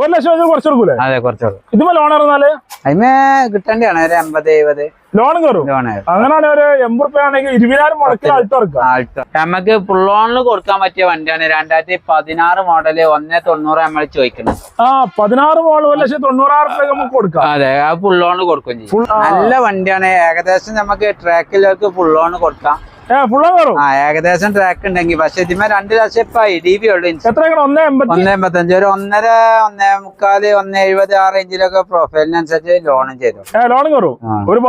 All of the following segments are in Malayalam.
ഒരു ലക്ഷം കുറച്ച് കൊടുക്കൂലേ? അതെ കുറച്ചുള്ളൂ ഇതുമ്പോ ലോൺ ഇറങ്ങാൽ അതിന് കിട്ടേണ്ടതാണ് ഒരു എൺപത് എഴുപത്. ലോൺ കയറും ലോൺ അങ്ങനെയാണെങ്കിൽ ഒരു എൺപത് റുപ്യ ആണെങ്കിൽ ഇരുപതിനായിരം മുടക്കി ആൾട്ടോ ആൾട്ടോ. നമുക്ക് ഫുള്ളോണിൽ കൊടുക്കാൻ പറ്റിയ വണ്ടിയാണ് രണ്ടായിരത്തി പതിനാറ് മോഡൽ ഒന്നേ തൊണ്ണൂറ് നമ്മൾ ചോദിക്കുന്നത്. ആ പതിനാറ് മോഡൽ ഒരു ലക്ഷം തൊണ്ണൂറായിരം റുപ്യ നമുക്ക് കൊടുക്കാം. അതെ ഫുൾ ലോണിൽ കൊടുക്കും ഫുൾ നല്ല വണ്ടിയാണ്. ഏകദേശം നമുക്ക് ട്രാക്കിലേക്ക് ഫുൾ ലോൺ കൊടുക്കാം. ഏകദേശം ട്രാക്ക് ഉണ്ടെങ്കിൽ പക്ഷെ ഇതിമേ രണ്ട് ലക്ഷം ഇപ്പൊ ഐ ഡി ബി ഉള്ളു ഒന്നേ എൺപത്തി ഒന്നേ എൺപത്തഞ്ച്. ഒരു ഒന്നര ഒന്നേ മുക്കാൽ ഒന്നേ എഴുപത് ആ റേഞ്ചിലൊക്കെ പ്രൊഫൈലിനനുസരിച്ച് ലോണും ചെയ്തു. ലോൺ കയറും. ഒരു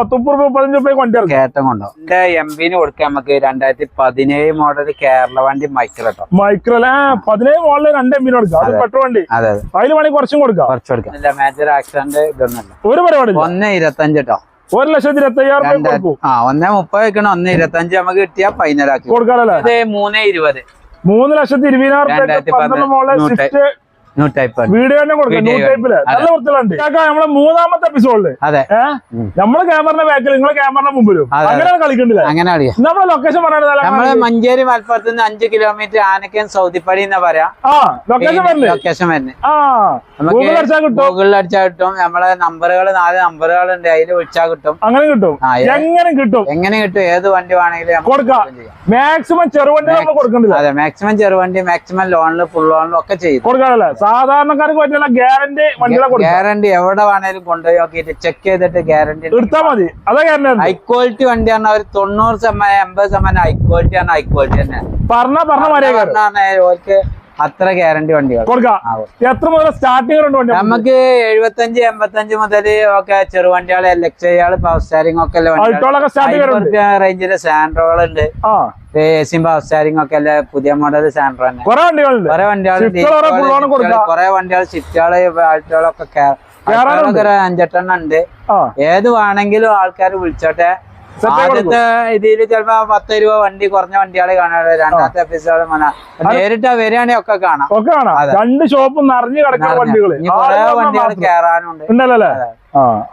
വണ്ടി കൊണ്ടോ. എന്റെ എം ബിന് കൊടുക്കാം നമുക്ക് രണ്ടായിരത്തി പതിനേഴ് മോഡൽ കേരള വണ്ടി മൈക്രോട്ടോ മൈക്രോ ഏ പതിനേഴ് മോഡൽ രണ്ട് എം ബിന് കൊടുക്കാം. പെട്രോൾ വണ്ടി. അതെ അതെ. അതിൽ വേണമെങ്കിൽ കുറച്ചും കൊടുക്കാം. കുറച്ച് കൊടുക്കാം. മേജർ ആക്സിഡന്റ് ഇതൊന്നുമില്ല. ഒരു പരിപാടി. ഒന്ന് ഇരുപത്തഞ്ച് കേട്ടോ ഒരു ലക്ഷത്തി ഇരുപത്തി കൊടുക്കും. ആ ഒന്നേ മുപ്പത് വെക്കണം ഒന്ന് ഇരുപത്തഞ്ച് നമുക്ക് കിട്ടിയാ ഫൈനലാക്കി കൊടുക്കാറല്ലേ മൂന്നേ മൂന്ന് ഇരുപത്. മൂന്ന് ലക്ഷത്തി ഇരുപതിനായിരം ടൈപ്പ് വീഡിയോ തന്നെ കൊടുക്കാം ന്യൂ ടൈപ്പിൽ നല്ല നമ്മളെ മൂന്നാമത്തെ എപ്പിസോഡിൽ അതെ. നമ്മൾ. നമ്മളെ ബാക്കിൽ നിങ്ങളെ ക്യാമറയുടെ മുമ്പിലും. അങ്ങനെയാണ് കളിക്കണ്ടില്ല അങ്ങനെ നമ്മളെ ലൊക്കേഷൻ പറയുന്നത് നമ്മൾ മഞ്ചേരി മലപ്പുറത്ത് നിന്ന് അഞ്ച് കിലോമീറ്റർ ആനക്കൻ സൗദിപ്പടി എന്നാ പറയാ. ലൊക്കേഷൻ ലൊക്കേഷൻ വരുന്നത് കിട്ടും. ഗൂഗിളിൽ അടിച്ചാൽ കിട്ടും. നമ്മളെ നമ്പറുകൾ നാല് നമ്പറുകൾ ഉണ്ട് അതിൽ വിളിച്ചാൽ കിട്ടും. അങ്ങനെ കിട്ടും. എങ്ങനെ കിട്ടും? എങ്ങനെ കിട്ടും? ഏത് വണ്ടി വേണമെങ്കിലും കൊടുക്കാം. മാക്സിമം ചെറുവണ്ടി കൊടുക്കണ്ടില്ല. അതെ മാക്സിമം ചെറുവണ്ടി മാക്സിമം ലോണിൽ ഫുൾ ലോണിലും ഒക്കെ ചെയ്യും. കൊടുക്കാനല്ലേ സാധാരണക്കാർക്ക് പറ്റുന്ന ഗ്യാരണ്ടി വണ്ടികളെ കൊടുക്കാം. ഗ്യാരണ്ടി എവിടെ വേണേലും കൊണ്ടുപോയി നോക്കിയിട്ട് ചെക്ക് ചെയ്തിട്ട് ഗ്യാരണ്ടി എടുത്താൽ മതി. അതാ ഗ്യാരണ്ടി ഹൈ ക്വാളിറ്റി വണ്ടി പറഞ്ഞാൽ ഒരു തൊണ്ണൂറ് ശതമാനം എൺപത് ശതമാനം ഹൈ ക്വാളിറ്റി ആണ് ഹൈ ക്വാളിറ്റി തന്നെ. പറഞ്ഞ പറഞ്ഞ പറഞ്ഞാൽ ഓർക്ക് അത്ര ഗ്യാരണ്ടി വണ്ടികൾ. എത്ര മുതൽ സ്റ്റാർട്ടിംഗ് നമുക്ക് എഴുപത്തഞ്ച് എൺപത്തഞ്ച് മുതൽ ഒക്കെ ചെറുവണ്ടികൾ എക്സ് പവർ സ്റ്റാരിംഗ് ഒക്കെ റേഞ്ചിന്റെ സ്റ്റാർട്ടിംഗ് ഉണ്ട് റേഞ്ചിൽ സാൻഡ്രോകളുണ്ട് ആ. എ സിയും പവർ സ്റ്റാരിംഗ് ഒക്കെ അല്ലേ പുതിയ മോഡൽ സാൻഡ്രോ തന്നെ. കുറെ വണ്ടികളുണ്ട്. കുറെ വണ്ടികളുണ്ട്. കുറെ വണ്ടികൾ സ്വിഫ്റ്റുകൾ ആൾട്ടുകളൊക്കെ അഞ്ചെട്ടെണ്ണം ഉണ്ട്. ഏത് വേണമെങ്കിലും ആൾക്കാർ വിളിച്ചോട്ടെ. ആദ്യത്തെ ഇതിൽ ചിലപ്പോ പത്ത് രൂപ വണ്ടി കുറഞ്ഞ വണ്ടികളെ കാണാറ് രണ്ടാമത്തെ എപ്പിസോഡ് നേരിട്ട് വരികയാണെങ്കിൽ ഒക്കെ കാണാം. ഒക്കെ കാണാം. രണ്ട് ഷോപ്പും നിറഞ്ഞു കിടക്കുന്ന വണ്ടികൾ. ഇനി കുറെ വണ്ടികൾ കേറാനുണ്ട്. ഉണ്ടല്ലോ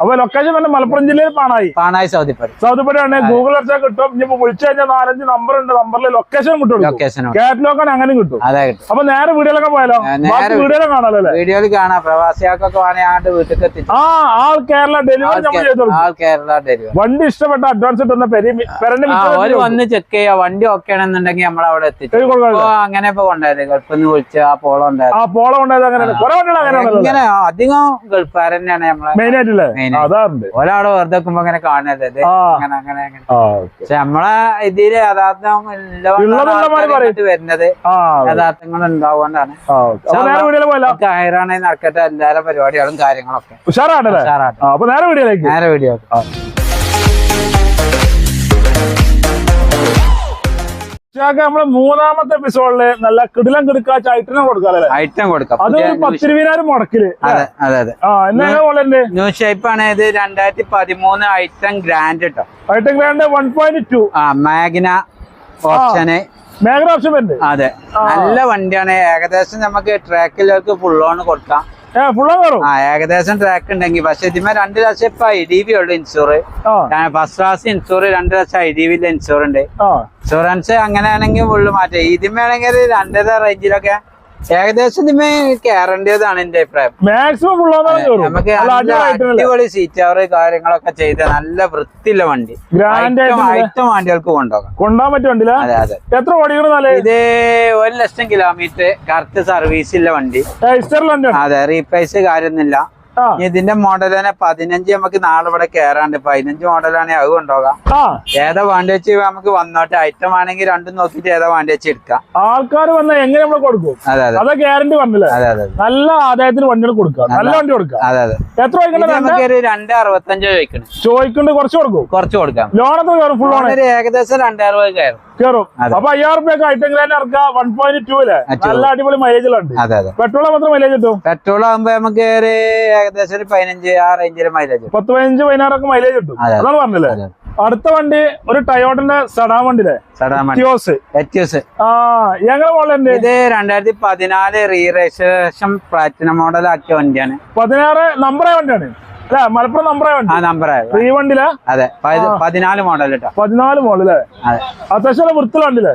അപ്പൊ ലൊക്കേഷൻ തന്നെ മലപ്പുറം ജില്ലയിൽ പാണായി. പാണായി സൗദിപ്പടി. സൗദിപ്പടിയാണ് ഗൂഗിൾ അടിച്ചാൽ കിട്ടും ഇനിയിപ്പോ വിളിച്ചു കഴിഞ്ഞാൽ നാലഞ്ച് നമ്പർ ഉണ്ട് നമ്പറിൽ ലൊക്കേഷൻ കിട്ടും ലൊക്കേഷൻ കാറ്റലോഗാണ് അങ്ങനെ കിട്ടും. അതെ കിട്ടും. അപ്പൊ നേരെ വീഡിയോയിലൊക്കെ പോയാലോ? വീഡിയോയിലും കാണാലോ അല്ലേ? വീഡിയോയിൽ കാണാം. പ്രവാസികൾക്കൊക്കെ വേണമെങ്കിൽ വീട്ടിൽ ആ ആൾ കേരള ഡെലിവറി നമ്മൾ ചെയ്തു ആൾ കേരള ഡെലിവറി വണ്ടി ഇഷ്ടപ്പെട്ട അഡ്വാൻസ് ഇട്ടുന്ന പെരന്റെ വന്ന് ചെക്ക് ചെയ്യാ. വണ്ടി ഓക്കെ ആണെന്നുണ്ടെങ്കിൽ നമ്മൾ അവിടെ എത്തിച്ചു അങ്ങനെ ഇപ്പൊ കൊണ്ടായത് ഗൾഫിൽ നിന്ന് വിളിച്ച ആ പോളം ഉണ്ടായത് ആ പോള ഉണ്ടായത് അങ്ങനെയാണ്. അങ്ങനെ ഇങ്ങനെ അധികം ഗൾഫ് തന്നെയാണ് നമ്മളെ മെയിൻ ആയിട്ടില്ലേ Main അതാറുണ്ട് ഒരാളെ വെറുതെ വെക്കുമ്പോ അങ്ങനെ ആ പക്ഷെ നമ്മളെ ഇതിൽ യഥാർത്ഥം വരുന്നത്. യഥാർത്ഥങ്ങൾ ഉണ്ടാവുകൊണ്ടാണ് നടക്കട്ടെ എല്ലാ പരിപാടികളും കാര്യങ്ങളൊക്കെ. ഉഷാറാണ്. നേരെ വീഡിയോ നേരെ വീഡിയോ നമ്മൾ മൂന്നാമത്തെ എപ്പിസോഡിൽ നല്ല കിടിലം കിടുക്കാച്ച ഐറ്റം കൊടുക്കാല്ലേ? ഐറ്റം കൊടുക്കാം. അത് പത്തിരുപതിനായിരം മുടക്കിൽ. അതെ അതെ അതെ. ന്യൂ ഷേപ്പ് ആണ് ഇത് രണ്ടായിരത്തി പതിമൂന്ന് ഐറ്റം ഗ്രാൻഡ് കേട്ടോ i ten grand one point two ആ മാഗ്ന ഓപ്ഷന് മാഗ്ന ഓപ്ഷൻ അതെ. നല്ല വണ്ടിയാണ്. ഏകദേശം നമുക്ക് ട്രാക്കിലേക്ക് ഫുൾ ഓൺ കൊടുക്കാം. ആ ഏകദേശം ട്രാക്ക് ഉണ്ടെങ്കിൽ പക്ഷെ ഇതിമേ രണ്ട് ലക്ഷം ഇപ്പൊ ഐ ഡി ബി ഉള്ളു ഇൻഷൂർ ഫസ്റ്റ് ക്ലാസ് ഇൻഷൂർ രണ്ട് ലക്ഷം ഐ ഡി ബിയിലെ ഇൻഷൂർ ഉണ്ട്. ഇൻഷുറൻസ് അങ്ങനെയാണെങ്കിൽ ഫുള്ള് ഇതിമേ ആണെങ്കിൽ രണ്ടര റേഞ്ചിലൊക്കെ ഏകദേശം ഇതിമേ കയറേണ്ടതാണ് എന്റെ അഭിപ്രായം. മാക്സിമം നമുക്ക് അടിപൊളി സീറ്റ് അവർ കാര്യങ്ങളൊക്കെ ചെയ്ത് നല്ല വൃത്തിയുള്ള വണ്ടി. ഐറ്റം വണ്ടികൾക്ക് കൊണ്ടുപോകാം. കൊണ്ടുപോകാൻ പറ്റിയ വണ്ടിയില്ല അതെ അതെ. എത്ര ഓടിക്കണം നല്ല ഇത് ഒരു ലക്ഷം കിലോമീറ്റർ കറക്റ്റ് സർവീസ് ഉള്ള വണ്ടി. അതെ റീപ്ലേസ് കാര്യമൊന്നുമില്ല. ഇനി ഇതിന്റെ മോഡൽ തന്നെ പതിനഞ്ച് നമുക്ക് നാളെ ഇവിടെ കേറാണ്ട് പതിനഞ്ച് മോഡലാണെങ്കിൽ അത് കൊണ്ടുപോകാം. ഏതാ വേണ്ടി വെച്ച് നമുക്ക് വന്നോട്ടെ. ഐറ്റം ആണെങ്കിൽ രണ്ടും നോക്കിട്ട് ഏതാ വേണ്ടി വെച്ച് എടുക്കാം. ആൾക്കാർ വന്ന എങ്ങനെ നമ്മൾ കൊടുക്കും? അതെ അതെ. ഗ്യാരണ്ടി വന്നില്ല? അതെ അതെ നല്ല ആദായത്തിന് വണ്ടികൾ കൊടുക്കാം. നല്ല വണ്ടി കൊടുക്കാം. അതെ അതെ. എത്ര രണ്ട് അറുപത്തഞ്ച് ചോദിക്കണം. ചോദിക്കുന്നുണ്ട് കുറച്ച് കൊടുക്കും. കുറച്ച് കൊടുക്കാം. ലോൺ എത്ര കയറും? ഫുൾ ഏകദേശം രണ്ടായിരം രൂപ കയറും. കയറും. അപ്പൊ അയ്യായിരം റുപ്യൊക്കെ ഐറ്റം ഗ്രാൻഡ് ഇറക്കുക വൺ പോയിന്റ് ടു അല്ലേ നല്ല അടിപൊളി മൈലേജിലുണ്ട് പെട്രോൾ മാത്രം മൈലേജ് കിട്ടും? പെട്രോൾ ആകുമ്പോ നമുക്ക് ഒരു ഏകദേശം ഒരു പതിനഞ്ച് ആ റേഞ്ചിൽ മൈലേജ് പത്ത് പതിനഞ്ച് പതിനാറൊക്കെ മൈലേജ് കിട്ടും. അതാണ് പറഞ്ഞില്ലേ? അടുത്ത വണ്ടി ഒരു ടയോട്ടിന്റെ സഡാ വണ്ടിയിലെ സഡാൻ വണ്ടി. ടിയോസ് എറ്റ്യൂസ് ആ ഞങ്ങളെ മോളുണ്ട് ഇത് രണ്ടായിരത്തി പതിനാല് റീ രജിസ്ട്രേഷൻ പ്ലാറ്റിനം മോഡൽ ആക്കിയ വണ്ടിയാണ്. പതിനാറ് നമ്പറേ വണ്ടിയാണ്. അല്ലെ? മലപ്പുറം നമ്പറായ ആ വണ്ടി വണ്ടിയിലെ? അതെ. പതി- പതിനാല് മോഡൽ കേട്ടോ പതിനാല് മോഡൽ അതെ. അത്യാവശ്യം വൃത്തിലുണ്ടല്ലേ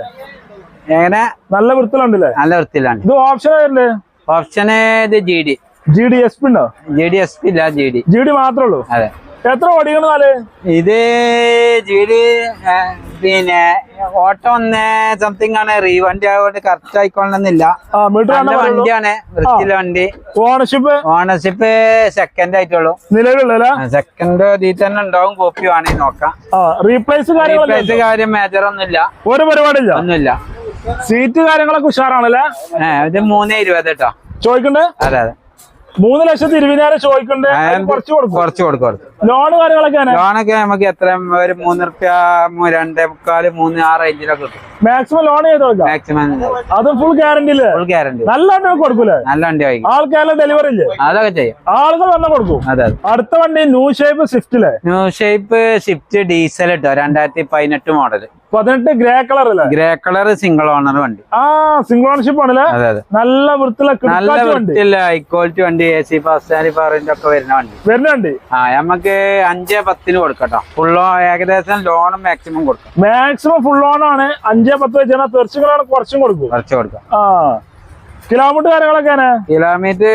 എങ്ങനെ? നല്ല വൃത്തിലുണ്ടല്ലേ നല്ല വൃത്തിയിലാണ്. ഇത് ഓപ്ഷൻ ഓപ്ഷന് ഇത് G D G D S P ഉണ്ടോ? ജി ഡി എസ് പി ഇല്ല ജി ഡി ജി ഡി മാത്രമേ ഉള്ളൂ? അതെ. എത്ര ഓടിക്കണ നാല്? ഇത് ജീഡി പിന്നെ ഓട്ടം ഒന്ന് സംതിങ് ആണ് റീ വണ്ടി ആയതുകൊണ്ട് കറക്റ്റ് ആയിക്കൊള്ളണമെന്നില്ല. നല്ല വണ്ടിയാണ് വൃത്തിയിലെ വണ്ടി. ഓണർഷിപ്പ് ഓണർഷിപ്പ് സെക്കൻഡ് ആയിട്ടുള്ളൂ. നിലവിലുള്ള സെക്കൻഡ് ഇതിൽ തന്നെ ഉണ്ടാവും കോപ്പി വേണമെങ്കിൽ നോക്കാം. റീപ്ലേസ് റീപ്ലേസ് കാര്യം മേജർ ഒന്നുമില്ല. ഒരു പരിപാടിയില്ല? ഒന്നുമില്ല. സീറ്റ് കാര്യങ്ങളൊക്കെ ഉഷാറാണല്ലേ? ഏഹ് ഇത് മൂന്നേ ഇരുപത് കേട്ടോ ചോദിക്കണ്ടേ? അതെ അതെ. മൂന്ന് ലക്ഷത്തി ഇരുപതിനായിരം ചോദിക്കണ്ടേ. കുറച്ച് കൊടുക്കും. കുറച്ച് കൊടുക്കും ലോണ് കാര്യങ്ങളൊക്കെ ലോണൊക്കെ നമുക്ക് എത്ര ഒരു മൂന്ന് റുപ്യ രണ്ടേ മുക്കാൽ മൂന്ന് ആ റേഞ്ചിലൊക്കെ കിട്ടും. മാക്സിമം ലോൺ ചെയ്ത് കൊടുക്കാം മാക്സിമം അതും ഫുൾ ഗ്യാരണ്ടി ഫുൾ ഗ്യാരണ്ടി നല്ല വണ്ടി കൊടുക്കൂലേ? നല്ല വണ്ടി ആയി ആൾക്കാരെ ഡെലിവറി ഇല്ലേ? അതൊക്കെ ചെയ്യും. ആളുകൾ വന്ന കൊടുക്കും. അതെ അടുത്ത വണ്ടി ന്യൂ ഷേപ്പ് സ്വിഫ്റ്റിലെ ന്യൂ ഷേപ്പ് സ്വിഫ്റ്റ് ഡീസൽ ഇട്ടോ രണ്ടായിരത്തി പതിനെട്ട് മോഡൽ പതിനെട്ട് ഗ്രേ കളർ അല്ലേ? ഗ്രേ കളർ സിംഗിൾ ഓണർ വണ്ടി. ആ സിംഗിൾ ഓണർഷിപ്പ് ആണല്ലേ നല്ല വൃത്തിയുള്ള നല്ല വൃത്തിയില്ല വൃത്തിയുള്ള ഹൈ ക്വാളിറ്റി വണ്ടി എ സി ഫസ്റ്റ് പവറിന്റെ ഒക്കെ വരുന്ന വണ്ടി. വരുന്ന വണ്ടി? ആ നമുക്ക് അഞ്ചേ പത്തിന് കൊടുക്കട്ടോ. ഫുള്ളോ ഏകദേശം ലോണും മാക്സിമം കൊടുക്കാം. മാക്സിമം ഫുൾ ലോൺ ആണ്. അഞ്ചേ പത്ത് വെച്ചാൽ തീർച്ചയായും കുറച്ചും കൊടുക്കും. കുറച്ച് കൊടുക്കാം. ആ. കിലോമീറ്റർ കാര്യങ്ങളൊക്കെ കിലോമീറ്റർ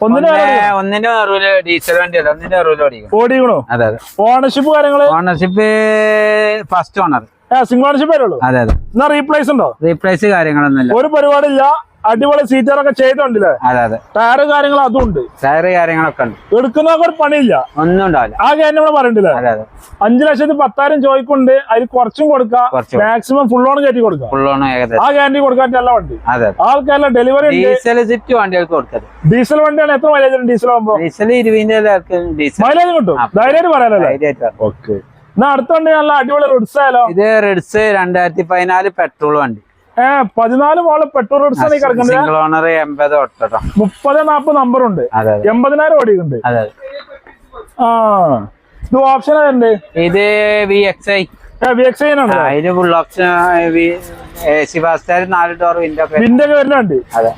ഒന്ന് ഒന്നിന്റെ അറുപത് ഡീസൽ വണ്ടി അല്ല ഒന്നിന്റെ അറുപത് ഓടിക്കും. ഓടിക്കണോ? അതെ അതെ. ഓണർഷിപ്പ് കാര്യങ്ങൾ ownership first owner single ownership വരുള്ളൂ? അതെ അതെ. എന്നാ റീപ്ലേസ് ഉണ്ടോ? റീപ്ലേസ് കാര്യങ്ങളൊന്നുമില്ല. ഒരു പരിപാടിയില്ല. അടിപൊളി സീറ്ററൊക്കെ ചെയ്തോണ്ടല്ലേ ടയറ് കാര്യങ്ങൾ അതും ഉണ്ട്. ടയറ് കാര്യങ്ങളൊക്കെ ഉണ്ട്. എടുക്കുന്നവർക്ക് ഒരു പണിയില്ല. ഒന്നും ഉണ്ടാവില്ല. ആ കാര്യം നമ്മൾ പറയണ്ടില്ലേ? അഞ്ചു ലക്ഷത്തി പത്തായിരം ചോദിക്കുണ്ട് അതിൽ കുറച്ചും കൊടുക്കാം. മാക്സിമം ഫുൾ ഓൺ കയറ്റി കൊടുക്കാം. ഫുൾ ഓൺ ആ ഗ്യാരണ്ടി കൊടുക്കാൻ നല്ല വണ്ടി. അതെ ആൾക്കാരുടെ ഡെലിവറി ഡീസൽ സിറ്റ് വണ്ടികൾക്ക് കൊടുക്കാം ഡീസൽ വണ്ടിയാണ് എത്ര മൈലേജ് ഡീസൽ ആകുമ്പോ ഡീസൽ ഇരുപതിന്റെ മൈലേജ് കിട്ടും. ധൈര്യം ധൈര്യമായിട്ട് വരണം. ഓക്കെ എന്നാ അടുത്ത വണ്ടി നല്ല അടിപൊളി റിഡ്സ് ആയാലോ? ഇത് റെഡ്സ് രണ്ടായിരത്തി പതിനാല് പെട്രോൾ വണ്ടി. ഏഹ് പതിനാല് വാൾ പെട്രോൾ റിഡ്സ് ആണ് ഈ കിടക്കുന്നത് മുപ്പത് നാപ്പത് നമ്പർ ഉണ്ട്. എൺപതിനായിരം ഓടിയുണ്ട് ആ ഇത് ഓപ്ഷൻ ഉണ്ട് ഇത് V X I V X ആണ് അതിന് full option A C fast നാല് ഡോർ വിൻഡോ വിൻഡോ വിന്റെ ഒക്കെ വരുന്ന വണ്ടി അതെ.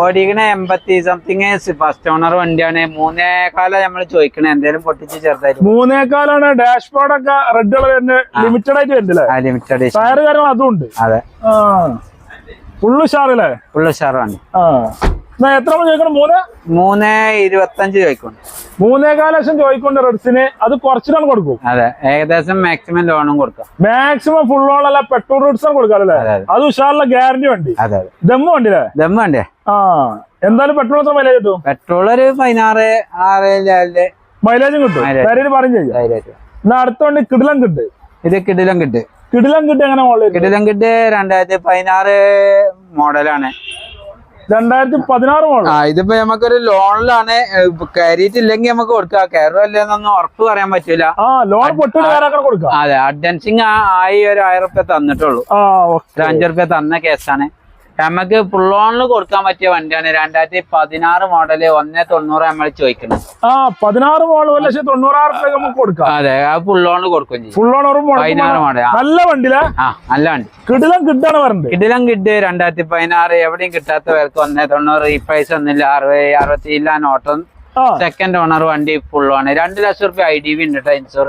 ഓടിക്കണ എൺപത്തി സംതിങ് ഫസ്റ്റ് ഓണർ വണ്ടിയാണ്. മൂന്നേ കാലം നമ്മൾ ചോദിക്കണേ. എന്തേലും പൊട്ടിച്ച് ചെറുതായിട്ട്. മൂന്നേക്കാലാണ് ഡാഷ്ബോർഡ് ഒക്കെ റെഡ് കളർ ലിമിറ്റഡ് ആയിട്ട് വരുന്നില്ലേ? ലിമിറ്റഡ് ടയർ കാര്യങ്ങൾ അതും ഉണ്ട്. അതെ. ഫുള്ള് ഷാറല്ലേ ഉഷാർ വണ്ടി ആ. എത്ര ചോദിക്കണം? മൂന്ന്? മൂന്ന് ഇരുപത്തഞ്ച് ചോദിക്കും. മൂന്നേകാൽ ലക്ഷം ചോദിക്കൊണ്ട് റെഡ്സിന്. അത് കുറച്ചിട്ടാണ് കൊടുക്കും. അതെ ഏകദേശം മാക്സിമം ലോണും കൊടുക്കാം. മാക്സിമം ഫുൾ ലോൺ അല്ല പെട്രോൾ റെഡ്സും ആണ് കൊടുക്കാറല്ലേ അതെ, ഉഷാറുള്ള ഗ്യാരണ്ടി വണ്ടി. അതെ ദമ്മ വണ്ടി അല്ലേ? ദം വേണ്ടേ ആ എന്തായാലും പെട്രോൾ എത്ര മൈലേജ് കിട്ടും? പെട്രോൾ ഒരു പതിനാറ് ആറ് മൈലേജും കിട്ടും. പറഞ്ഞു കാര്യം ചെയ്യാം എന്നാ അടുത്തോണ്ട് കിടിലം കിട്ട് ഇത് കിടിലം കിട്ട് കിടിലം കിട്ട് എങ്ങനെ മോളിൽ കിടിലം കിട്ട് രണ്ടായിരത്തി പതിനാറ് മോഡലാണ് രണ്ടായിരത്തി പതിനാറ് മോഡൽ ആ ഇതിപ്പോ നമുക്കൊരു ലോണിലാണ് കയറിയിട്ടില്ലെങ്കിൽ നമുക്ക് കൊടുക്കാം. കയറും ഉറപ്പ് പറയാൻ പറ്റൂല. ആ ലോൺ പൊട്ടിട്ട് കൊടുക്കാം. അതെ അഡ്വാൻസിങ് ആയി ഒരു ആയിരം റുപ്യ തന്നിട്ടുള്ളൂ. അഞ്ചു റുപ്യ തന്ന കേസാണ് നമുക്ക് ഫുൾ ഓണിൽ കൊടുക്കാൻ പറ്റിയ വണ്ടിയാണ് രണ്ടായിരത്തി പതിനാറ് മോഡൽ ഒന്നേ തൊണ്ണൂറ് നമ്മൾ ചോദിക്കുന്നത്. ആ പതിനാറ് മോഡൽ ഒരു ലക്ഷത്തി തൊണ്ണൂറായിരം റുപ്യ നമുക്ക് കൊടുക്കാം. അതെ ഫുൾ ഓണിൽ കൊടുക്കും ഫുൾ ഓൺ പതിനാറ് മോഡൽ നല്ല വണ്ടിയിലെ? ആ നല്ല വണ്ടി. കിടിലം കിട്ടാണ് പറഞ്ഞത്. കിടിലം കിട്ട് രണ്ടായിരത്തി പതിനാറ് എവിടെയും കിട്ടാത്ത പേർക്ക് ഒന്നേ തൊണ്ണൂറ് ഈ പ്രൈസ് ഒന്നില്ല അറുപത് അറുപത്തി ഇല്ല നോട്ടം സെക്കൻഡ് ഓണർ വണ്ടി ഫുൾ ഓണ് രണ്ട് ലക്ഷം റുപ്യ ഐ ഡി ബി ഉണ്ട് ഇൻഷുർ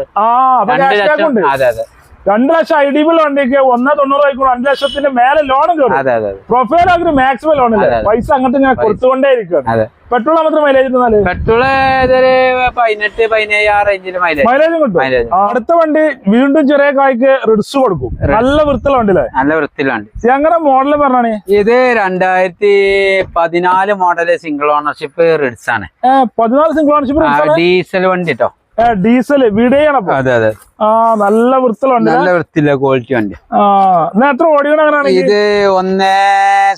രണ്ട് ലക്ഷം അതെ അതെ. രണ്ട് ലക്ഷം ഐ ഡി ബിൽ വണ്ടിക്ക് ഒന്ന് തൊണ്ണൂറ് ആയിക്കോളും അഞ്ചു ലക്ഷത്തിന്റെ മേലെ ലോൺ കയറും. പ്രൊഫൈൽ ആക്കി മാക്സിമം ലോൺ ഇല്ലേ. പൈസ അങ്ങോട്ട് ഞാൻ കൊടുത്തുകൊണ്ടേ ഇരിക്കുകയാണ് അതെ. പെട്രോൾ മാത്രം മൈലേജ് കിട്ടുന്നാൽ പെട്രോൾ ഇതൊരു പതിനെട്ട് പതിനേഴ് ആ റേഞ്ചിൽ മൈലേജ് കിട്ടും അടുത്ത വണ്ടി വീണ്ടും ചെറിയ കായ്ക്ക് റിഡ്സ് കൊടുക്കും. നല്ല വൃത്തിയുള്ള വണ്ടിയില്ലേ? നല്ല വൃത്തിയുള്ള വണ്ടി ഞങ്ങളുടെ മോഡൽ പറഞ്ഞാണ്? ഇത് രണ്ടായിരത്തി പതിനാല് മോഡൽ സിംഗിൾ ഓണർഷിപ്പ് റിഡ്സ് ആണ്. പതിനാല് സിംഗിൾ ഓണർഷിപ്പ് ഡീസൽ വണ്ടി കേട്ടോ ഡീസൽ അപ്പൊ. അതെ അതെ. ആ നല്ല വൃത്തിയുള്ള നല്ല വൃത്തിയില്ല ക്വാളിറ്റി വണ്ടി. ആ എന്നാ എത്ര ഓടിക്കണം അങ്ങനെ ഇത് ഒന്നേ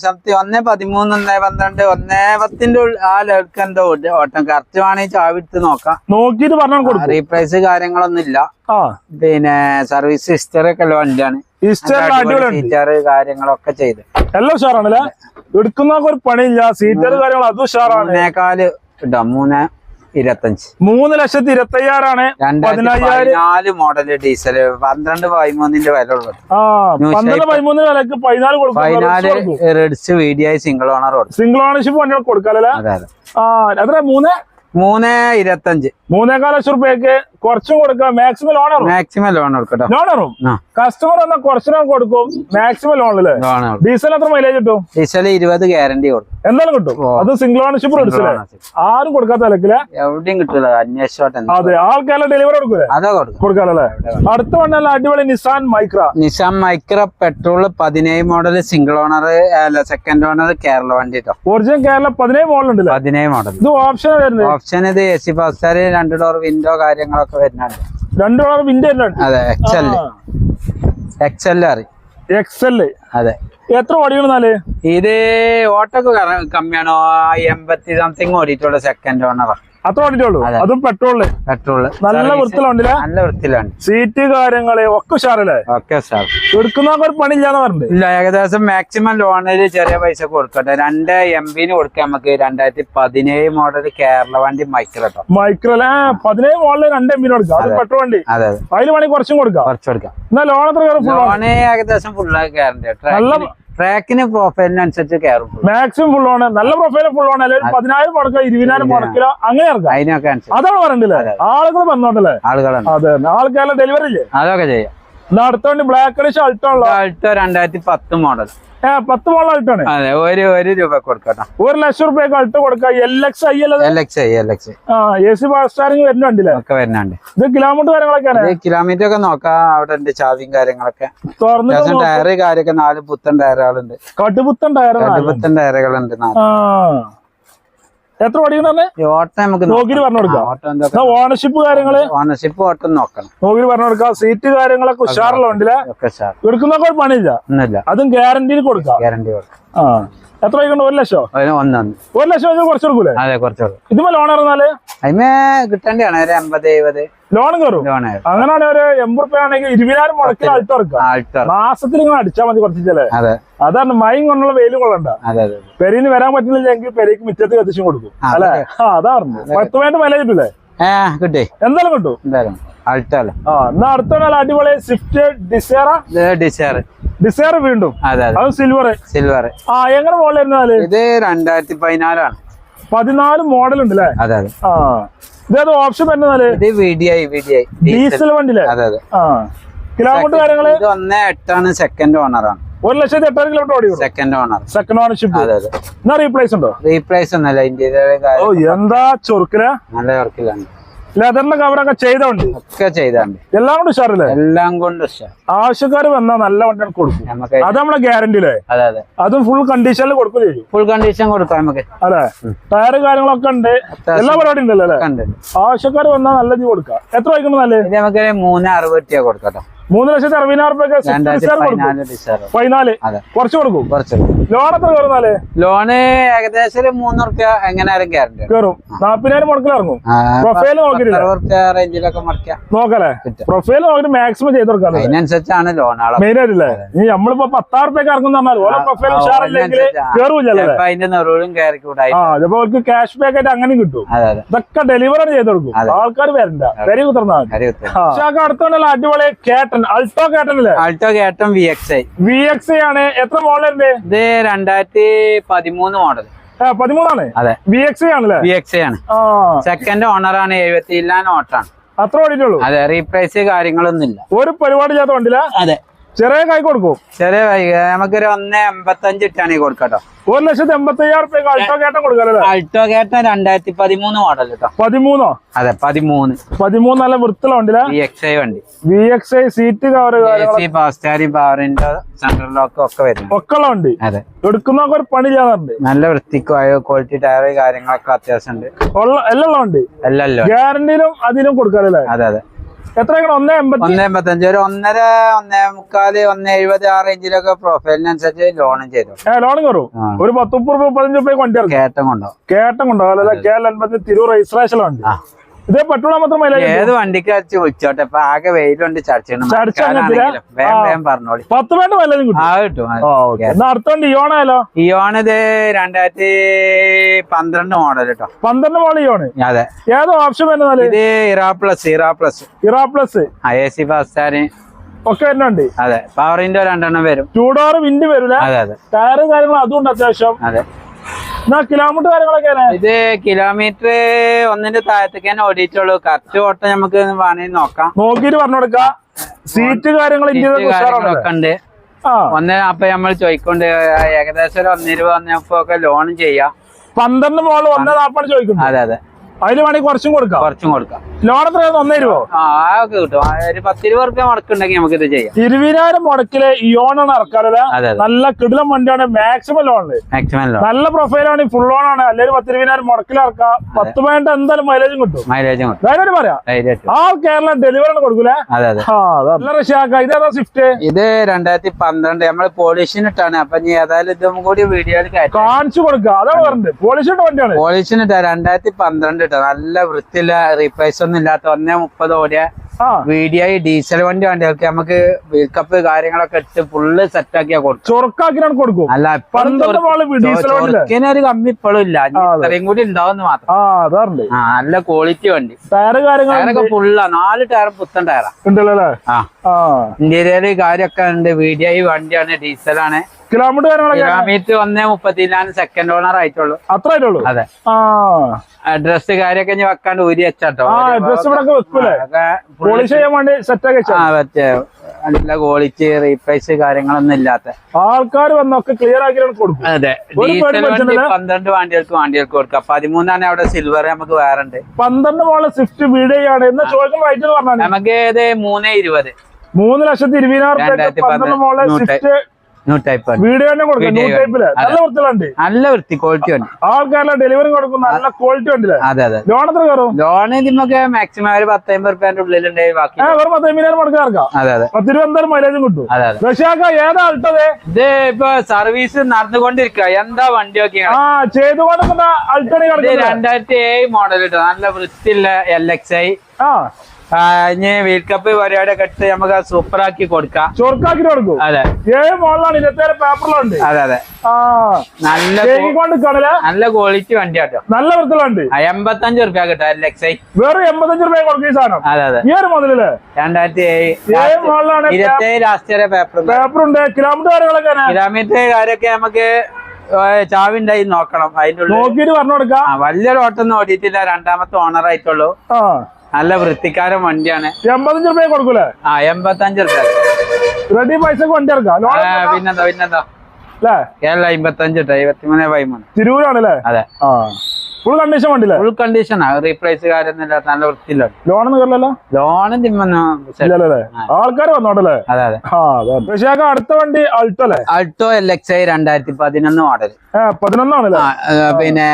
സംതിങ് ഒന്നേ പതിമൂന്ന് ഒന്നേ പന്ത്രണ്ട് ഒന്നേ പത്തിന്റെ ആ ലെവൽക്ക് എന്താ ഓട്ടം കറക്റ്റ് വേണമെങ്കിൽ ചാവിട്ട് നോക്കാം. നോക്കിയിട്ട് പറഞ്ഞു കൊടുക്കും. റീപ്രൈസ് കാര്യങ്ങളൊന്നും ഇല്ല. പിന്നെ സർവീസ് ഹിസ്റ്ററി ഒക്കെ ഉള്ള വണ്ടിയാണ്. ഉണ്ട്. കാര്യങ്ങളൊക്കെ ചെയ്ത്. എല്ലാം ഉഷാറാണല്ലേ എടുക്കുന്ന ഒരു പണിയില്ല. സീറ്റർ കാര്യങ്ങൾ അതും ഉഷാറാണ്. മൂന്നേക്കാൽ കിട്ടോ മൂന്ന് ഇരുപത്തഞ്ച്. മൂന്ന് ലക്ഷത്തി ഇരുപത്തി അയ്യാറാണ് പതിനയ്യായിരം. മോഡൽ ഡീസൽ പന്ത്രണ്ട് പതിമൂന്നിന്റെ വില ഉള്ളത്. പന്ത്രണ്ട് shape. പതിമൂന്ന് വിലക്ക് പതിനാല് പതിനാല് Reds V single owner single ownership വണ്ടികൾ കൊടുക്കാല്ലേ? അതെ അതെ. എത്ര മൂന്ന്? മൂന്ന് ഇരുപത്തഞ്ച്. മൂന്നേകാൽ ലക്ഷം റുപ്യക്ക് കുറച്ചും കൊടുക്കാം മാക്സിമം ലോൺ മാക്സിമം ലോൺ എടുക്കട്ടോ ലോൺ ആ. കസ്റ്റമർ വന്നാൽ ലോൺ കൊടുക്കും. മാക്സിമം ലോൺ അല്ലേ? ഡീസൽ എത്ര മൈലേജ് കിട്ടും? ഡീസൽ ഇരുപത് ഗ്യാരണ്ടി കൊടുക്കും. എന്തായാലും കിട്ടും. അത് സിംഗിൾ ഓണർഷിപ്പ് എടുത്തില്ലേ ആരും കൊടുക്കാത്ത നിലക്കില്ല എവിടെയും കിട്ടില്ല അന്വേഷിച്ചോട്ടെ. അതെ. ആൾക്കാരെ ഡെലിവറി കൊടുക്കൂലേ? അതാ കൊടുക്കാല്ലേ അടുത്ത വണ്ണല്ല അടിപൊളി Nissan Micra Nissan Micra petrol പതിനേഴ് മോഡൽ സിംഗിൾ ഓണർ അല്ല സെക്കൻഡ് ഓണർ കേരള വണ്ടി ഒറിജിനൽ കേരള പതിനേഴ് മോഡൽ ഉണ്ട് പതിനേഴ് മോഡൽ ഇത് ഓപ്ഷൻ ഓപ്ഷൻ ഇത് എ സി ബസ്സാർ രണ്ട് ഡോർ വിൻഡോ കാര്യങ്ങളൊക്കെ വരുന്നുണ്ട് രണ്ട് കളർ വിൻഡോ അതെ എക്സൽ എക്സൽ അറി എക്സൽ അതെ. എത്ര ഓടിക്കണെന്നാൽ ഇത് ഓട്ടൊക്കെ കമ്മിയാണോ. എൺപത്തി സംതിങ് ഓടിയിട്ടുള്ള സെക്കൻഡ് ഓണറാ അത്ര ഓടിയിട്ടുള്ളൂ അതും. പെട്രോളിൽ. പെട്രോൾ. നല്ല വൃത്തിയിലുണ്ടല്ലേ നല്ല വൃത്തിയിലാണ്. സീറ്റ് കാര്യങ്ങൾ ഒക്കെ ഉഷാറല്ലേ? ഒക്കെ സാർ എടുക്കുന്നവർക്ക് ഒരു പണിയില്ലാന്ന് പറഞ്ഞു ഇല്ല ഏകദേശം മാക്സിമം ലോണിൽ ചെറിയ പൈസ കൊടുക്കട്ടെ. രണ്ട് എം ബിന് കൊടുക്കാം നമുക്ക് രണ്ടായിരത്തി പതിനേഴ് മോഡൽ കേരള വണ്ടി മൈക്രോ മൈക്രോ അല്ലെ പതിനേഴ് മോഡൽ രണ്ട് എം ബിന് കൊടുക്കാം. അത് പെട്രോൾ വണ്ടി. അതെ അതെ. അതിൽ വേണമെങ്കിൽ കുറച്ചും കൊടുക്കാം. കുറച്ച് കൊടുക്കാം. എന്നാ ലോൺ എത്ര ലോണ് ഏകദേശം ഫുള്ളായി ഗ്യാരണ്ടി നല്ല- ട്രാക്കിന് പ്രൊഫൈലിനനുസരിച്ച് കയറും. മാക്സിമം ഫുൾ ആണ് നല്ല പ്രൊഫൈൽ ഫുൾ ആണ് അല്ലെങ്കിൽ പതിനായിരം മുടക്കുക ഇരുപതിനായിരം മുടക്കില്ല. അങ്ങനെ ഇറക്കാം. അതിനൊക്കെ അതാണ് പറയണ്ടല്ലേ ആളുകൾ വന്നോണ്ടല്ലേ? ആളുകളാണ്. അതെ. ആൾക്കാരെ ഡെലിവറി അതൊക്കെ ചെയ്യാം. അടുത്തോണ്ട് ബ്ലാക്ക് അടിച്ച് അൾട്ടോ രണ്ടായിരത്തി പത്ത് മോഡൽ പത്ത് മോളായിട്ടാണ്. അൾട്ടാണ് അതെ ഒരു ഒരു രൂപ കൊടുക്കട്ടോ. ഒരു ലക്ഷം റുപ്യക്ക് അൾട്ട് കൊടുക്കാം. എൽ എക്സ് ഐ അല്ലേ എൽ എക്സ് എൽ എക്സ് ആ എ സി പവർ സ്റ്റാറിംഗ് വരുന്ന ഒക്കെ വരുന്നുണ്ട്. ഇത് കിലോമീറ്റർ കാര്യങ്ങളൊക്കെയാണ്? ഇത് കിലോമീറ്റർ ഒക്കെ നോക്കാം. അവിടെ ഉണ്ട് ചാവിയും കാര്യങ്ങളൊക്കെ. അത്യാവശ്യം ടയറ് കാര്യമൊക്കെ നാല് പുത്തൻ ടയറുകളുണ്ട് കടുപുത്തൻ ടയർ പുത്തൻ ടയറുകളുണ്ട് നാല്. ആ. എത്ര പഠിക്കണം ഓട്ടം നമുക്ക് പറഞ്ഞു കൊടുക്കാം. ഓണർഷിപ്പ് കാര്യങ്ങൾ? ഓണർഷിപ്പ് ഓട്ടം നോക്കണം. നോക്കി പറഞ്ഞു കൊടുക്കാം. സീറ്റ് കാര്യങ്ങളൊക്കെ ഉഷാറുള്ള സാർ എടുക്കുന്നൊക്കെ ഒരു പണിയില്ല. അതും ഗ്യാരണ്ടിയിൽ കൊടുക്കാം. ഗ്യാരണ്ടി കൊടുക്കാം. ആ. എത്ര വൈകണ്ട ഒരു ലക്ഷം? ഒന്നൊന്ന് ഒരു ലക്ഷം വെച്ചാൽ കുറച്ച് കൊടുക്കൂലേ? അതെ കുറച്ച് കൊടുക്കും. ലോൺ ഇറങ്ങാൽ? അതിമേ കിട്ടേണ്ടതാണ് ഒരു എൺപത് എഴുപത്. ലോൺ കയറും ലോൺ അങ്ങനെയാണെങ്കിൽ ഒരു എൺപത് റുപ്യ ആണെങ്കിൽ ഇരുപതിനായിരം മുടക്കി ഇറക്കാം മാസത്തിൽ ഇങ്ങനെ അടിച്ചാൽ മതി കുറച്ചില്ലേ അതെ. അതാണ് മയം കൊണ്ടുള്ള വെയിൽ കൊള്ളണ്ട. പെരീന്ന് വരാൻ പറ്റുന്നില്ലെങ്കിൽ പെരേക്ക് മിറ്റത്ത് കത്തിച്ചും കൊടുക്കും. അല്ലേ. ആ അതാ പറഞ്ഞു പത്ത് വേണ്ട വില കിട്ടൂലേ ഏ കിട്ടേ. എന്തായാലും കിട്ടും? എന്തായാലും. ആൾട്ടോ അല്ലേ ആ എന്നാ അടുത്ത അടിപൊളി സ്വിഫ്റ്റ് ഡിസയർ ഡിസയർ ഡിസയർ വീണ്ടും. അതെ അതെ. സിൽവർ സിൽവർ ആ എങ്ങനെ മോഡൽ വരുന്നാൽ ഇത് രണ്ടായിരത്തി പതിനാലാണ് പതിനാല് മോഡൽ ഉണ്ട് അല്ലേ അതെ അതെ. ആ ഇതേത് ഓപ്ഷൻ ഇത് വിഡിഐ വിഡിഐ ഡീസൽ വണ്ടിയില്ലേ അതെ അതെ. ആ. കിലോമീറ്റർ കാര്യങ്ങൾ? ഒന്നേ എട്ടാണ് സെക്കൻഡ് ഓണറാണ് ഒരു ലക്ഷത്തി എട്ടായിരം കിലോമീറ്റർ ഓടി സെക്കൻഡ് ഓണർ സെക്കൻഡ് ഓണർഷിപ്പ് എന്നാ റീപ്ലേസ് ഉണ്ടോ? റീപ്ലേസ് ഒന്നല്ല ഓ എന്താ ചൊറുക്കില? നല്ല വർക്കിലാണ് ലെതറിന്റെ കവറൊക്കെ ചെയ്തോണ്ട്? ഒക്കെ ചെയ്താണ്ട്. എല്ലാം കൊണ്ട് ഉഷാറില്ലേ? എല്ലാം കൊണ്ട്. ആവശ്യക്കാർ വന്നാൽ നല്ല വണ്ടി കൊടുക്കും. അത് നമ്മളെ ഗ്യാരണ്ടി അല്ലേ അതെ അതെ. അതും ഫുൾ കണ്ടീഷനിൽ കൊടുക്കും ചെയ്യും. ഫുൾ കണ്ടീഷൻ കൊടുക്കാം നമുക്ക്. അതെ ടയർ കാര്യങ്ങളൊക്കെ ഉണ്ട്. എല്ലാ പരിപാടിയും ഉണ്ടല്ലോ? അല്ലേ ആവശ്യക്കാർ വന്നാൽ നല്ല രീതി കൊടുക്കാം. എത്ര വയ്ക്കണം നല്ല? ഇത് നമുക്ക് മൂന്ന് അറുപത് കൊടുക്കാം മൂന്ന് ലക്ഷത്തി അറുപതിനായിരം പതിനാല്. കുറച്ച് കൊടുക്കും. ലോൺ എത്ര കയറുന്നാൽ ലോണ് ഏകദേശം ഒരു മൂന്ന് റുപ്യ എങ്ങനെയാലും ഗ്യാരണ്ടി കയറും. നാപ്പതിനായിരം മുടക്കിൽ ഇറങ്ങും. പ്രൊഫൈൽ മറിക്കാം നോക്കല്ലേ? കിട്ടും. പ്രൊഫൈൽ നോക്കിട്ട് മാക്സിമം ചെയ്ത് കൊടുക്കാം അതിനനുസരിച്ചാണ് ലോണുകളെ മെയിൻ ആയിട്ടില്ലേ ഇനി നമ്മളിപ്പോ പത്താറ് റുപ്യൊക്കെ ഇറങ്ങും പറഞ്ഞാൽ ഓരോ പ്രൊഫൈൽ ഉഷാറില്ലെങ്കിൽ കയറൂല്ലേ ചിലപ്പോ അതിന്റെ നെറുകളും കയറി കൂടായി ആ ചിലപ്പോ അവർക്ക് ക്യാഷ് ബാക്ക് ആയിട്ട് അങ്ങനെയും കിട്ടും. ഇതൊക്കെ ഡെലിവറി ചെയ്ത് കൊടുക്കും. ആൾക്കാർ വരണ്ട. കരി കുത്തർന്നാൽ ഷാക്ക് അടിപൊളി അടിപൊളി കേട്ടൻ അൾട്ടോ കേട്ടൻ അല്ലേ Alto കേട്ടം V X I V X ആണ്. എത്ര മോഡൽ ഇത് രണ്ടായിരത്തി പതിമൂന്ന് മോഡൽ പതിമൂന്നാണ്? അതെ. വി എക്സ് ആണല്ലേ? വി എക്സ് ആണ്. ആ. സെക്കൻഡ് ഓണറാണ് എഴുപത്തി ഇല്ലാൻ ഓട്ടാണ് അത്ര ഓടിയിട്ടുള്ളൂ? അതെ റീപ്രൈസ് കാര്യങ്ങളൊന്നും ഇല്ല ഒരു പരിപാടി ചെയ്യാത്ത വണ്ടിയില്ല അതെ. ചെറിയ കൈ കൊടുക്കും. ചെറിയ കൈ നമുക്കൊരു ഒന്ന് എൺപത്തഞ്ച് ഇട്ടാണ് കൊടുക്കട്ടോ ഒരു ലക്ഷത്തി എൺപത്തി അയ്യായിരം അൾട്ടോ കേട്ടൻ കൊടുക്കാല്ലേ അൾട്ടോ കേട്ട രണ്ടായിരത്തി പതിമൂന്ന് മോഡൽ കേട്ടോ പതിമൂന്നോ? അതെ പതിമൂന്ന്. പതിമൂന്ന് നല്ല വൃത്തിയുള്ള വണ്ടിയില്ല വി എക്സ് ഐ വണ്ടി. V X I seat cover power പവറിന്റെ സെൻട്രൽ ലോക്ക് ഒക്കെ വരും ഒക്കെ ഉള്ള വണ്ടി. അതെ. എടുക്കുന്നൊക്കെ ഒരു പണി ചെയ്യാറുണ്ട് നല്ല വൃത്തിക്കും ക്വാളിറ്റി ടയർ കാര്യങ്ങളൊക്കെ അത്യാവശ്യം ഉണ്ട്. എല്ലാം ഉള്ള വണ്ടി. എല്ലല്ലോ ഗ്യാരണ്ടിയിലും അതിലും കൊടുക്കാറില്ലേ അതെ അതെ. എത്ര ഒന്നേ എൺപത്തി? ഒന്ന് എൺപത്തഞ്ച്. ഒരു ഒന്നര ഒന്നേ മുക്കാൽ ഒന്ന് എഴുപത് ആ റേഞ്ചിലൊക്കെ പ്രൊഫൈലിനനുസരിച്ച് ലോണും ചെയ്തു? ലോൺ കയറും. ഒരു പത്ത് മുപ്പത് രൂപ മുപ്പത്തഞ്ച് രൂപ ഇറക്കും കയറ്റം കൊണ്ടോ? കേട്ടം കൊണ്ടോ? കെ എൽ എൺപത്തി തിരൂർ രജിസ്ട്രേഷൻ ഉണ്ട് ആ. ഇതേ പെട്രോൾ മാത്രം മൈലേജ് ഏത് വണ്ടിക്ക് അടിച്ച് വെച്ചോട്ടെ ഇപ്പൊ ആകെ വെയിലുണ്ട് ചർച്ചയാണ് ആ. പത്ത് വേണ്ട മൈലേജും കിട്ടും. ആ കിട്ടും. ആ ഓക്കെ. എന്നാ അടുത്ത വണ്ടി ഇയോണായാലോ ഇയോണിത് രണ്ടായിരത്തി പന്ത്രണ്ട് മോഡൽ കേട്ടോ പന്ത്രണ്ട് മോഡൽ ഇയോണ് അതെ. ഏതോ ഓപ്ഷൻ ഇത് Era plus Era plus Era plus I A C ഫസ്റ്റാന് ഒക്കെ വരുന്നുണ്ട് അതെ. പവറിന്റെ രണ്ടെണ്ണം വരും. ടൂ ഡോർ വിൻഡ് വരില്ല അതെ അതെ. ടയറ് കാര്യങ്ങൾ അതും ഉണ്ട് അത്യാവശ്യം. അതെ. കിലോമീറ്റർ കാര്യങ്ങളൊക്കെ? ഇത് കിലോമീറ്റർ ഒന്നിന്റെ താഴത്തേക്ക് തന്നെ ഓടിയിട്ടുള്ളൂ. കറക്റ്റ് ഓട്ടം നമുക്ക് വേണമെങ്കിൽ നോക്കാം. നോക്കിയിട്ട് പറഞ്ഞു കൊടുക്കാം. സീറ്റ് കാര്യങ്ങൾ കാര്യങ്ങളൊക്കെ ഉണ്ട്. ഒന്ന് അപ്പൊ നമ്മൾ ചോദിക്കൊണ്ട് ഏകദേശം ഒരു ഒന്നര രൂപ ഒന്നപ്പോ ഒക്കെ ലോൺ ചെയ്യാം. പന്ത്രണ്ട് മോൾ ഒന്നേ നാപ്പാണ് ചോദിക്കുന്നത്. അതെ അതെ. അതിൽ വേണമെങ്കിൽ കുറച്ചും കൊടുക്കാം. കുറച്ചും കൊടുക്കാം. ലോൺ എത്ര? ഒന്നേ രൂപ കിട്ടും. ഒരു പത്ത് ഇരുപത് റുപ്യ മുടക്കുണ്ടെങ്കിൽ നമുക്ക് ഇത് ചെയ്യാം. ഇരുപതിനായിരം മുടക്കിൽ ഇയോണാണ് ആണ് ഇറക്കാറില്ല നല്ല കിടിലം വണ്ടിയാണ്. മാക്സിമം ലോണ് മാക്സിമം ലോൺ നല്ല പ്രൊഫൈലാണ് ഫുൾ ലോൺ ആണ്. അല്ലെങ്കിൽ പത്ത് ഇരുപതിനായിരം മുടക്കിൽ ഇറക്കാം പത്ത് പതിനെട്ട് എന്തായാലും മൈലേജും കിട്ടും. മൈലേജും ധൈര്യം പറയാം. ധൈര്യമായിട്ട് ആ കേരളം ഡെലിവറി കൊടുക്കൂലേ? അതെ അതെ. ആ നല്ല റഷ്യാക്ക ഇതേതാ സ്വിഫ്റ്റ് ഇത് രണ്ടായിരത്തി പന്ത്രണ്ട്. നമ്മൾ പോളിഷിനിട്ടാണ് അപ്പൊ ഇനി ഏതായാലും ഇതും കൂടി വീഡിയോയിൽ കയറ്റാം കാണിച്ചു കൊടുക്കുക അതാണ് പറഞ്ഞത്. പോളിഷിട്ട വണ്ടിയാണ്. പോളിഷിനിട്ടാ രണ്ടായിരത്തി പന്ത്രണ്ട് ഇട്ടാ നല്ല വൃത്തിയില്ല റീപ്രൈസ് ഒന്നും ഇല്ലാത്ത ഒന്നേ മുപ്പത് ഓടിയ വീഡിയോ ഡീസൽ വണ്ടി വണ്ടികൾക്ക് നമുക്ക് വീൽക്കപ്പ് കാര്യങ്ങളൊക്കെ ഇട്ട് ഫുള്ള് സെറ്റ് ആക്കിയാ കൊടുക്കും. ചൊറുക്കാക്കിനാണ് കൊടുക്കും. അല്ല പന്ത്രണ്ട് മോൾ ഡീസൽ വണ്ടിയില്ലേ. ചൊറുക്കിന് ഒരു കമ്മി ഇപ്പോഴും ഇല്ല. ഇത്രയും കൂടി ഉണ്ടാവുന്ന മാത്രം. നല്ല ക്വാളിറ്റി വണ്ടി. ടയറ് കാര്യങ്ങളൊക്കെ ഫുള്ളാ നാല് ടയർ പുത്തൻ ടയറാ ഇന്റീരിയർ കാര്യമൊക്കെ ഉണ്ട്. വീഡിയോ വണ്ടിയാണ് ഡീസലാണ് കിലോമീറ്റർ കിലോമീറ്റർ ഒന്നേ മുപ്പത്തിനാല് സെക്കൻഡ് ഓണർ ആയിട്ടുള്ളൂ അത്ര ആയിട്ടുള്ളൂ അതെ. ആ. ഡ്രസ് കാര്യമൊക്കെ ഇനി വെക്കാണ്ട് ഊരി വെച്ചാട്ടോ. ഡ്രസ് ഇവിടെ വെക്കൂലേ? പോളിഷ് ചെയ്യാൻ വേണ്ടി സെറ്റ് ആ മറ്റേ നല്ല ക്വാളിറ്റി റീപ്രൈസ് കാര്യങ്ങളൊന്നും ഇല്ലാത്ത. ആൾക്കാർ വന്നൊക്കെ ക്ലിയർ ആക്കി കൊടുക്കും അതെ? പന്ത്രണ്ട് വണ്ടികൾക്ക് വണ്ടികൾക്ക് കൊടുക്കാം. പതിമൂന്നാണ് അവിടെ സിൽവർ നമുക്ക് വേറെ ഉണ്ട്. പന്ത്രണ്ട് മോൾ സ്വിഫ്റ്റ് വീഡിയോയാണ് എന്ന് ചോദിക്കുന്ന റേറ്റ് എന്ന് പറഞ്ഞാൽ നമുക്ക് ഇത് മൂന്ന് ഇരുപത്. മൂന്ന് ലക്ഷത്തി ഇരുപതിനായിരം പന്ത്രണ്ട് മോളെ സ്വിഫ്റ്റ് ന്യൂ ടൈപ്പ് വീഡിയോ തന്നെ കൊടുക്കും. ന്യൂ ടൈപ്പിൽ നല്ല വൃത്തിയിലുണ്ട് നല്ല വൃത്തി ക്വാളിറ്റി ഉണ്ട് ആൾക്കാരുടെ ഡെലിവറി കൊടുക്കുന്ന നല്ല ക്വാളിറ്റി ഉണ്ടല്ലേ അതെ അതെ. ലോൺ എത്ര കയറും? ലോൺ ഇതിമൊക്കെ മാക്സിമം ഒരു പത്തമ്പത് റുപ്യന്റെ ഉള്ളിലുണ്ട് ബാക്കി. വെറും പത്തമ്പതിനായിരം മുടക്കി ഇറക്കാം അതെ അതെ. പത്ത് രൂപ എന്തായാലും മൈലേജും കിട്ടും. അതെ അതെ. റഷ്യാക്ക ഏതാ അൾട്ടത് ഇത് ഇപ്പൊ സർവീസ് നടന്നുകൊണ്ടിരിക്കുക. എന്താ വണ്ടി ഒക്കെ ആ ചെയ്തുകൊണ്ടിരിക്കുന്ന അൾട്ടണി രണ്ടായിരത്തി ഏഴ് മോഡൽ കിട്ടും നല്ല വൃത്തിയുള്ള എൽ എക്സ് ഐ ആ. ഇനി വേൾഡ് കപ്പ് പരിപാടിയൊക്കെ ഇട്ട് നമുക്ക് സൂപ്പർ ആക്കി കൊടുക്കാം. ചൊറുക്കാക്കി കൊടുക്കും? അതെ. ഏഴ് മോളിലാണ് ഇരുപത്തേഴ് പേപ്പറിലുണ്ട് അതെ അതെ. നല്ല നല്ല ക്വാളിറ്റി വണ്ടി കേട്ടോ. നല്ല വൃത്തിലുണ്ട് എൺപത്തഞ്ച് റുപ്യ കിട്ടും വേറെ എൺപത്തഞ്ച് രൂപ കൊടുക്കും ഈ സാധനം? അതെ അതെ. ഈ ഒരു മുതലല്ലേ രണ്ടായിരത്തി ഏഴ് മോളിലാണ് ഇരുപത്തി ലാസ്റ്റ് വരെ പേപ്പർ പേപ്പർ ഉണ്ട്. കിലോമീറ്റർ കാര്യങ്ങളൊക്കെ? കിലോമീറ്റർ കാര്യമൊക്കെ നമുക്ക് ചാവിണ്ടായി നോക്കണം. അതിന്റെ ഉള്ളിൽ. നോക്കിയിട്ട് പറഞ്ഞു കൊടുക്കാം. വലിയൊരു ഓട്ടൊന്നും ഓടിയിട്ടില്ല. രണ്ടാമത്തെ ഓണർ ആയിട്ടുള്ളൂ. ആ. നല്ല വൃത്തിക്കാരൻ വണ്ടിയാണ്. എൺപത്തഞ്ച് രൂപ കൊടുക്കൂലേ? ആ എൺപത്തഞ്ച് രൂപ റെഡി പൈസ വണ്ടി ഇറക്കാം പിന്നെന്താ പിന്നെന്താ? അല്ലേ കേരള അമ്പത്തഞ്ച് ഇരുപത്തിമൂന്ന് പതിമൂന്ന് തിരൂരാണല്ലേ അതെ. ആ. ഫുൾ കണ്ടീഷൻ വണ്ടിയില്ലേ? ഫുൾ കണ്ടീഷൻ ആ. റീപ്ലേസ് കാര്യമൊന്നുമില്ല നല്ല വൃത്തിയില്ല ലോണൊന്നും കയറില്ലല്ലോ ലോണും തിമ്മൊന്നും ഇല്ലല്ലേ ആൾക്കാർ വന്നോണ്ടല്ലേ? അതെ അതെ. പക്ഷേ അടുത്ത വണ്ടി അൾട്ടോ അല്ലേ? അൾട്ടോ എൽ എക്സ് ഐ രണ്ടായിരത്തി പതിനൊന്ന് മോഡൽ പതിനൊന്നാണല്ലേ? പിന്നെ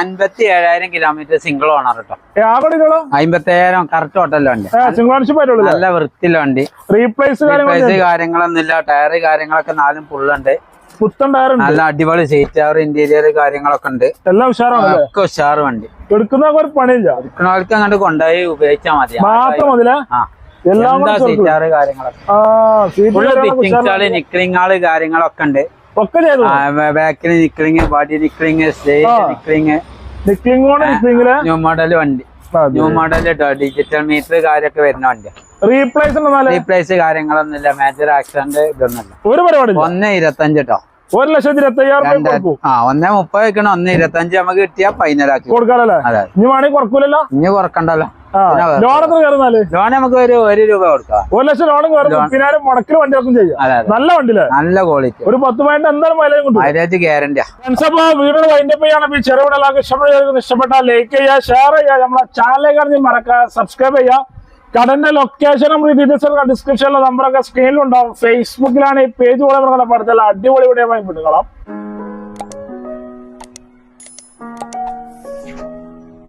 അൻപത്തി ഏഴായിരം കിലോമീറ്റർ സിംഗിൾ ഓണർ കേട്ടോ അമ്പത്തി ഏഴായിരം കറക്റ്റ് ഓട്ടല്ലോണ്ട് നല്ല വൃത്തിയിലുണ്ട് വണ്ടി. റീപ്ലേസ് റീപ്ലേസ് കാര്യങ്ങളൊന്നും ഇല്ല? ടയർ കാര്യങ്ങളൊക്കെ നാലും ഫുള്ളുണ്ട് പുത്തൻ ടയർ നല്ല അടിപൊളി സീറ്റ് അവർ ഇന്റീരിയർ കാര്യങ്ങളൊക്കെ ഉണ്ട്. എല്ലാം ഉഷാറാണ് ഒക്കെ ഉഷാറ് വണ്ടി. എടുക്കുന്നവർക്ക് ഒരു പണിയില്ല. ആൾക്ക് അങ്ങോട്ട് കൊണ്ടുപോയി ഉപയോഗിച്ചാൽ മതി. മാത്രം മതിലേ എല്ലാം കാര്യങ്ങളൊക്കെ? ഫുള്ള് കാര്യങ്ങളൊക്കെ ഉണ്ട്. ഒക്കെ ചെയ്തു. ബാക്കിൽ നിക്ലിങ് ബോഡി നിക്ലിങ് സ്റ്റേജ്. നിക്ലിംഗ് ന്യൂ മോഡൽ വണ്ടി. ന്യൂ മോഡൽ ഡിജിറ്റൽ മീറ്റർ കാര്യമൊക്കെ വരുന്ന വണ്ടിയാണ് റീപ്ലേസ് റീപ്ലേസ് കാര്യങ്ങളൊന്നും ഇല്ല മേജർ ആക്സിഡന്റ് ഇതൊന്നുമില്ല. ഒരു പരിപാടി ഒന്ന് ഇരുപത്തഞ്ച് കേട്ടോ ഒരു ലക്ഷത്തി ഇരുപത്തി അയ്യായിരം ആ ഒന്നേ മുപ്പത് വെക്കണം? ഒന്ന് ഇരുപത്തഞ്ച് നമുക്ക് കിട്ടിയാൽ ഫൈനലാക്കി കൊടുക്കാനല്ലേ ഇനി വേണമെങ്കിൽ കുറക്കൂലല്ലോ? ഇനി കുറക്കണ്ടല്ലോ. കയറുന്നാൽ ലോൺ നമുക്ക് ഒരു ഒരു രൂപ കൊടുക്കാം. ഒരു ലക്ഷം ലോണും കയറും. മുപ്പതിനായിരം മുടക്കിൽ വണ്ടി ഇറക്കും ചെയ്യാം. നല്ല വണ്ടിയില്ലേ? നല്ല ക്വാളിറ്റി ഒരു പത്ത് പതിനെട്ട് എന്തായാലും മൈലേജ് കിട്ടും. മൈലേജ് ഗ്യാരണ്ടിയാ ഫ്രണ്ട്സ് അപ്പൊ വീഡിയോ വൈൻഡപ്പ് ചെയ്യാണ്. ഈ ചെറുവിടെ എല്ലാവർക്കും ഇഷ്ടപ്പെട്ട ഇഷ്ടപ്പെട്ട ലൈക്ക് ചെയ്യുക ഷെയർ ചെയ്യുക. നമ്മളെ ചാനലിലേക്ക് അറിഞ്ഞ് മറക്കുക സബ്സ്ക്രൈബ് ചെയ്യുക. കടന്റെ ഡീറ്റെയിൽസ് ഡിസ്ക്രിപ്ഷനിലെ നമ്പറൊക്കെ സ്ക്രീനിലുണ്ടാവും ഫേസ്ബുക്കിലാണ് ഈ പേജ് പോലെ പഠിച്ചാൽ അടിപൊളി വാങ്ങി പെട്ടുകളാം